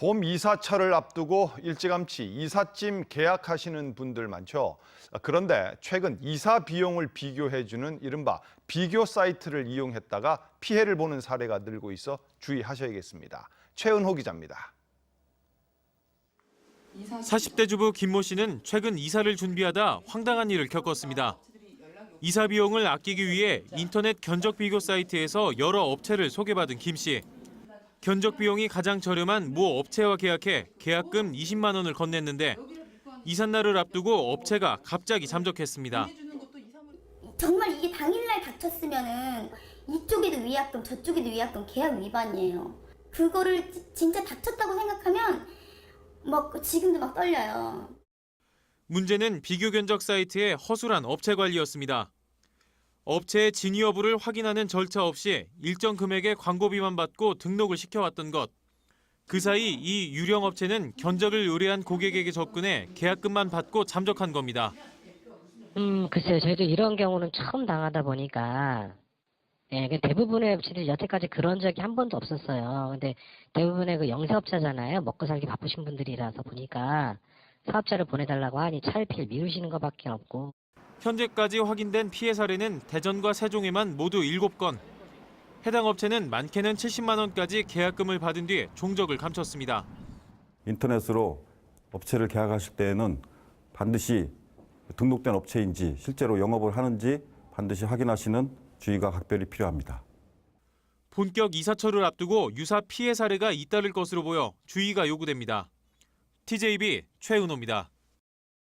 봄 이사철을 앞두고 일찌감치 이삿짐 계약하시는 분들 많죠. 그런데 최근 이사 비용을 비교해주는 이른바 비교 사이트를 이용했다가 피해를 보는 사례가 늘고 있어 주의하셔야겠습니다. 최은호 기자입니다. 40대 주부 김모 씨는 최근 이사를 준비하다 황당한 일을 겪었습니다. 이사 비용을 아끼기 위해 인터넷 견적 비교 사이트에서 여러 업체를 소개받은 김 씨. 견적 비용이 가장 저렴한 모 업체와 계약해 계약금 20만 원을 건넸는데 이삿날을 앞두고 업체가 갑자기 잠적했습니다. 정말 이게 당일날 닥쳤으면은 이쪽에도 위약금 저쪽에도 위약금 계약 위반이에요. 그거를 지- 진짜 닥쳤다고 생각하면 막 지금도 막 떨려요. 문제는 비교 견적 사이트의 허술한 업체 관리였습니다. 업체의 진위 여부를 확인하는 절차 없이 일정 금액의 광고비만 받고 등록을 시켜왔던 것. 그 사이 이 유령 업체는 견적을 의뢰한 고객에게 접근해 계약금만 받고 잠적한 겁니다. 음, 글쎄요. 저희도 이런 경우는 처음 당하다 보니까, 예, 그 대부분의 업체들이 여태까지 그런 적이 한 번도 없었어요. 근데 대부분의 그 영세업자잖아요. 먹고 살기 바쁘신 분들이라서 보니까 사업자를 보내달라고 하니 차일피일 미루시는 것밖에 없고. 현재까지 확인된 피해 사례는 대전과 세종에만 모두 7건. 해당 업체는 많게는 70만 원까지 계약금을 받은 뒤 종적을 감췄습니다. 인터넷으로 업체를 계약하실 때에는 반드시 등록된 업체인지 실제로 영업을 하는지 반드시 확인하시는 주의가 각별히 필요합니다. 본격 이사철을 앞두고 유사 피해 사례가 잇따를 것으로 보여 주의가 요구됩니다. TJB 최은호입니다.